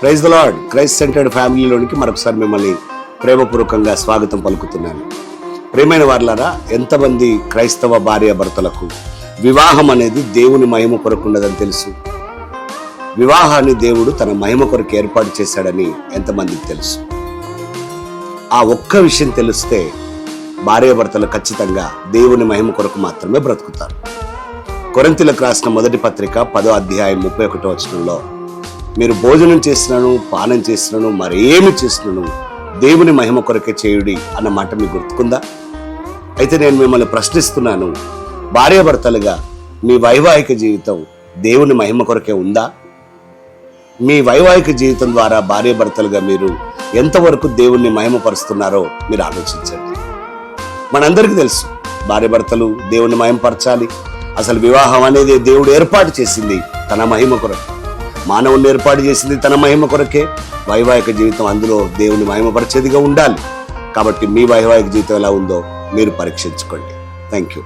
Praise the lord. Christ centered ఫ్యామిలీలోనికి మరొకసారి మిమ్మల్ని ప్రేమపూర్వకంగా స్వాగతం పలుకుతున్నాను. ప్రేమైన వార్లారా ఎంతమంది క్రైస్తవ భార్య భర్తలకు వివాహం అనేది దేవుని మహిమ కొరకుండదని తెలుసు. వివాహాన్ని దేవుడు తన మహిమ కొరకు ఏర్పాటు చేశాడని ఎంతమందికి తెలుసు. ఆ ఒక్క విషయం తెలిస్తే భార్యాభర్తలు ఖచ్చితంగా దేవుని మహిమ కొరకు మాత్రమే బ్రతుకుతారు. కొరంతిలకు రాసిన మొదటి పత్రిక పదో అధ్యాయం ముప్పై ఒకటో వచనంలో మీరు భోజనం చేసినాను పానం చేసినాను మరేమి చేసినాను దేవుని మహిమ కొరకే చేయుడి అన్న మాట మీకు గుర్తుకుందా? అయితే నేను మిమ్మల్ని ప్రశ్నిస్తున్నాను భార్యాభర్తలుగా మీ వైవాహిక జీవితం దేవుని మహిమ కొరకే ఉందా? మీ వైవాహిక జీవితం ద్వారా భార్యాభర్తలుగా మీరు ఎంతవరకు దేవుణ్ణి మహిమపరుస్తున్నారో మీరు ఆలోచించండి. మనందరికీ తెలుసు భార్యాభర్తలు దేవుణ్ణి మహిమపరచాలి. అసలు వివాహం అనేది దేవుడు ఏర్పాటు చేసింది తన మహిమ కొరకు. మానవుని ఏర్పాటు చేసింది తన మహిమ కొరకే. వైవాహిక జీవితం అందులో దేవుని మహిమపరిచేదిగా ఉండాలి. కాబట్టి మీ వైవాహిక జీవితం ఎలా ఉందో మీరు పరీక్షించుకోండి. Thank you